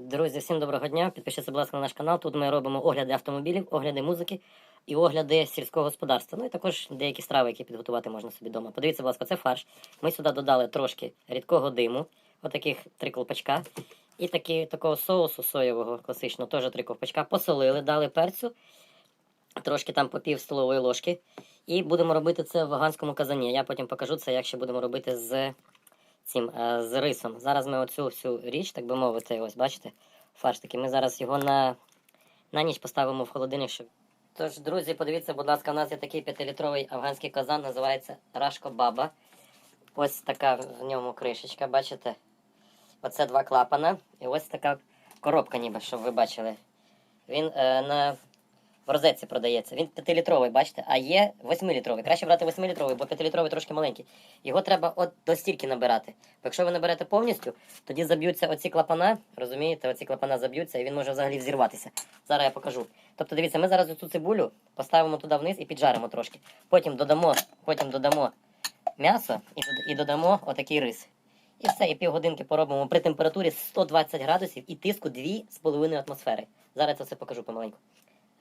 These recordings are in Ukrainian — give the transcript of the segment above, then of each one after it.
Друзі, всім доброго дня. Підпишіться, будь ласка, на наш канал. Тут ми робимо огляди автомобілів, огляди музики і огляди сільського господарства. Ну і також деякі страви, які підготувати можна собі вдома. Подивіться, будь ласка, це фарш. Ми сюди додали трошки рідкого диму, отаких три колпачка. І такі, такого соусу соєвого класичного, теж три ковпачка. Посолили, дали перцю, трошки там по пів столової ложки. І будемо робити це в ваганському казані. Я потім покажу це, як ще будемо робити з цим е, з рисом. Зараз ми оцю всю річ, так би мовити, ось бачите, фарш такий. Ми зараз його на, на ніч поставимо в холодильник. Щоб... Тож, друзі, подивіться, будь ласка, у нас є такий 5-літровий афганський казан, називається Рашко Баба. Ось така в ньому кришечка, бачите? Оце два клапана. І ось така коробка, ніби, щоб ви бачили. Він е, на в розетці продається. Він 5-літровий, бачите, а є 8-літровий. Краще брати 8-літровий, бо 5-літровий трошки маленький. Його треба от до стільки набирати. Бо якщо ви наберете повністю, тоді заб'ються оці клапана, розумієте, оці клапана заб'ються і він може взагалі взірватися. Зараз я покажу. Тобто, дивіться, ми зараз цю цибулю поставимо туди вниз і піджаримо трошки. Потім додамо, потім додамо м'ясо і, додамо отакий рис. І все, і півгодинки поробимо при температурі 120 градусів і тиску 2,5 атмосфери. Зараз це все покажу помаленьку.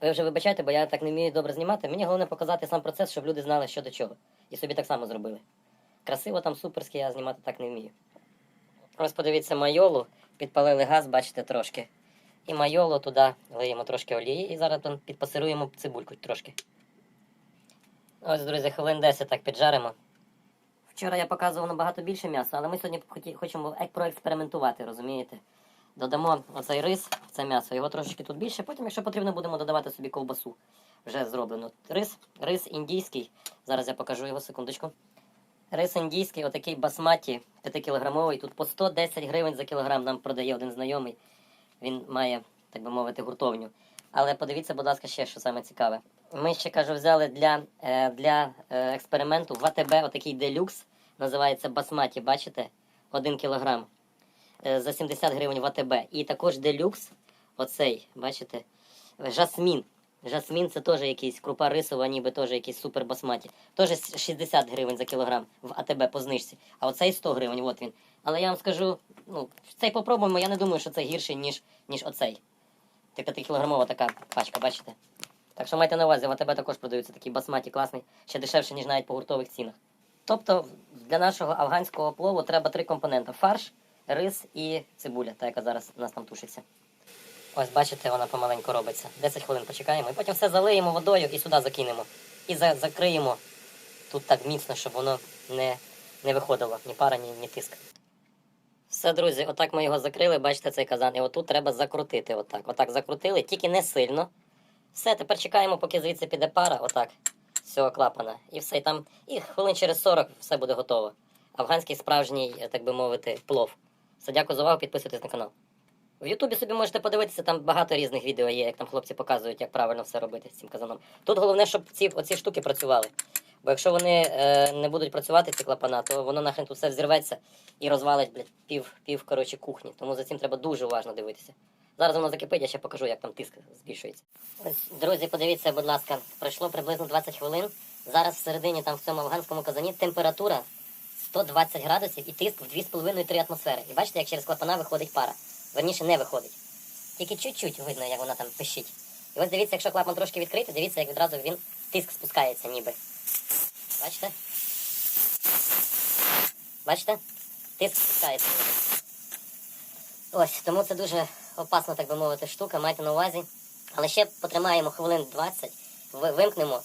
Ви вже вибачайте, бо я так не вмію добре знімати. Мені головне показати сам процес, щоб люди знали, що до чого. І собі так само зробили. Красиво там суперське, я знімати так не вмію. Ось подивіться майолу, підпалили газ, бачите, трошки. І майолу туди лиємо трошки олії і зараз там підпасируємо цибульку трошки. Ось, друзі, хвилин 10 так піджаримо. Вчора я показував набагато більше м'яса, але ми сьогодні хочемо проекспериментувати, розумієте? Додамо оцей рис, це м'ясо, його трошечки тут більше. Потім, якщо потрібно, будемо додавати собі ковбасу. Вже зроблено. Рис, рис індійський. Зараз я покажу його секундочку. Рис індійський, отакий басматі 5-кілограмовий. Тут по 110 гривень за кілограм нам продає один знайомий. Він має, так би мовити, гуртовню. Але подивіться, будь ласка, ще що саме цікаве. Ми ще кажу, взяли для, е, для е, експерименту в отакий делюкс. Називається басматі, бачите? 1 кілограм за 70 гривень в АТБ. І також делюкс, оцей, бачите, жасмін. Жасмін це теж якийсь крупа рисова, ніби теж якийсь супер басматі. Теж 60 гривень за кілограм в АТБ по знижці. А оцей 100 гривень, от він. Але я вам скажу, ну, цей попробуємо, я не думаю, що це гірший, ніж, ніж оцей. Це 5-кілограмова така пачка, бачите? Так що майте на увазі, в АТБ також продаються такі басматі класний, ще дешевше, ніж навіть по гуртових цінах. Тобто для нашого афганського плову треба три компоненти: фарш, рис і цибуля, та яка зараз у нас там тушиться. Ось бачите, вона помаленьку робиться. 10 хвилин почекаємо і потім все залиємо водою і сюди закинемо. І за- закриємо тут так міцно, щоб воно не, не виходило ні пара, ні, ні тиск. Все, друзі, отак ми його закрили, бачите цей казан. І отут треба закрутити. Отак. Отак закрутили, тільки не сильно. Все, тепер чекаємо, поки звідси піде пара, отак, з цього клапана. І все, і там, і хвилин через 40 все буде готово. Афганський справжній, так би мовити, плов. Все, дякую за увагу, підписуйтесь на канал. В Ютубі собі можете подивитися, там багато різних відео є, як там хлопці показують, як правильно все робити з цим казаном. Тут головне, щоб ці оці штуки працювали. Бо якщо вони е, не будуть працювати, ці клапана, то воно нахрен тут все взірветься і розвалить блядь, пів, пів коротше, кухні. Тому за цим треба дуже уважно дивитися. Зараз воно закипить, я ще покажу, як там тиск збільшується. Друзі, подивіться, будь ласка, пройшло приблизно 20 хвилин. Зараз всередині там в цьому афганському казані температура 120 градусів і тиск в 2,5-3 атмосфери. І бачите, як через клапана виходить пара. Верніше не виходить. Тільки чуть-чуть видно, як вона там пищить. І ось дивіться, якщо клапан трошки відкритий, дивіться, як відразу він тиск спускається ніби. Бачите? Бачите? Тиск спускається. Ось, тому це дуже опасна, так би мовити, штука, майте на увазі. Але ще потримаємо хвилин 20, вимкнемо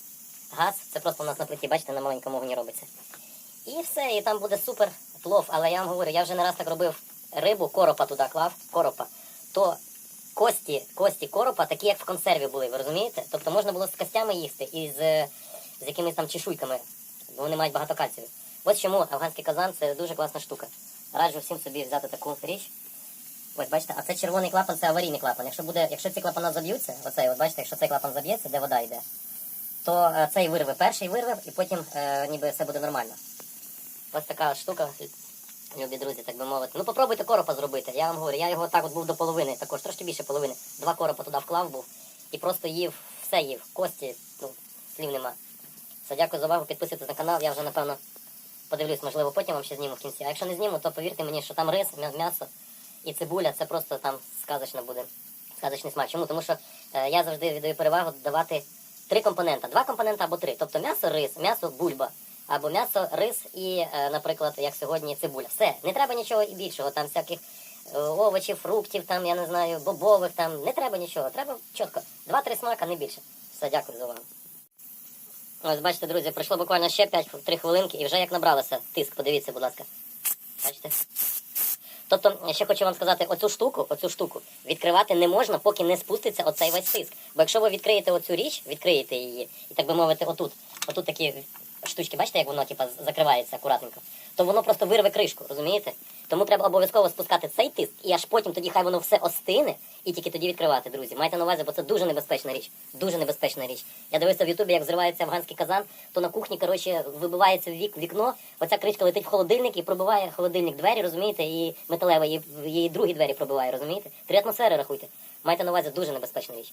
газ, це просто у нас на плиті, бачите, на маленькому вогні робиться. І все, і там буде супер плов. Але я вам говорю, я вже не раз так робив рибу, коропа туди клав, коропа. То кості, кості коропа такі, як в консерві були, ви розумієте? Тобто можна було з костями їсти і з, з якимись там чешуйками, бо вони мають багато кальцію. Ось чому афганський казан це дуже класна штука. Раджу всім собі взяти таку річ. Ось бачите, а це червоний клапан, це аварійний клапан. Якщо буде, якщо ці клапана заб'ються, оцей, от бачите, якщо цей клапан заб'ється, де вода йде, то е, цей вирве перший вирве, і потім е, ніби все буде нормально. Ось така штука, любі друзі, так би мовити. Ну попробуйте коропа зробити. Я вам говорю, я його так от був до половини, також трошки більше половини. Два коропа туди вклав був і просто їв, все їв, кості, ну, слів нема. Все, дякую за увагу, підписуйтесь на канал, я вже напевно подивлюсь, можливо, потім вам ще зніму в кінці. А якщо не зніму, то повірте мені, що там рис, м'ясо і цибуля це просто там сказочно буде. Сказочний смак. Чому? Тому що е, я завжди віддаю перевагу давати три компонента. Два компонента або три. Тобто м'ясо, рис, м'ясо, бульба. Або м'ясо, рис і, е, наприклад, як сьогодні, цибуля. Все, не треба нічого і більшого, там всяких е, овочів, фруктів, там, я не знаю, бобових, там не треба нічого. Треба чітко. Два-три смака, не більше. Все, дякую за увагу. Ось бачите, друзі, пройшло буквально ще 5-3 хвилинки і вже як набралося тиск, подивіться, будь ласка. Бачите? Тобто, ще хочу вам сказати, оцю штуку, оцю штуку відкривати не можна, поки не спуститься оцей весь тиск. Бо якщо ви відкриєте оцю річ, відкриєте її, і так би мовити, отут, отут такі штучки, бачите, як воно типа, закривається акуратненько, то воно просто вирве кришку, розумієте? Тому треба обов'язково спускати цей тиск, і аж потім тоді хай воно все остине, і тільки тоді відкривати, друзі. Майте на увазі, бо це дуже небезпечна річ. Дуже небезпечна річ. Я дивився в Ютубі, як взривається афганський казан, то на кухні, коротше, вибивається вік вікно, оця кришка летить в холодильник і пробиває холодильник двері, розумієте, і металеве, і, і другі двері пробиває, розумієте? Три атмосфери рахуйте. Майте на увазі дуже небезпечна річ.